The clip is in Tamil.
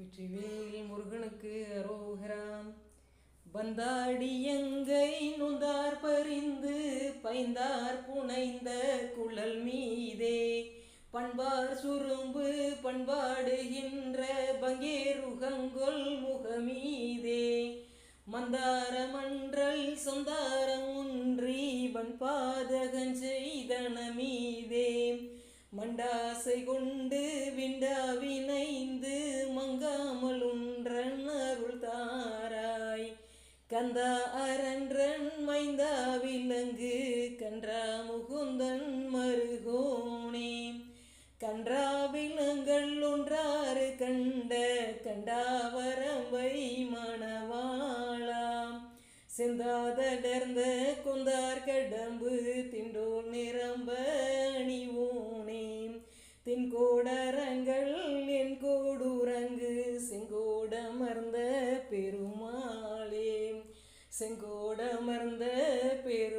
வெற்றிவேல் முருகனுக்கு அரோகராம். வந்தாடி எங்கை நொந்தார் பரிந்து பைந்தார் புனைந்த குழல் மீதே. பண்பார் சுரும்பு பண்பாடுகின்ற பங்கேருகங்கொல் முகமீதே. மந்தார மன்றல் சொந்தாரம் ஒன்றி வன்பாதகன் செய்தன மீதே. மண்டாசை கொண்டு விண்டாவினை கந்தா அரன்றன் மைந்தா விலங்கு கன்றா முகுந்தன் மருகோனே. கன்றா விலங்கள் ஒன்றாறு கண்ட கண்டாவரம்பை மணவாளாம். செந்தாதடர்ந்த கொந்தார் கடம்பு திண்டோர் நிரம்ப அணிவோனே. தின்கோடரங்கள் என் கோடுரங்கு செங்கோடமர்ந்த பெருமாளே செங்கோடமர்ந்த பெரு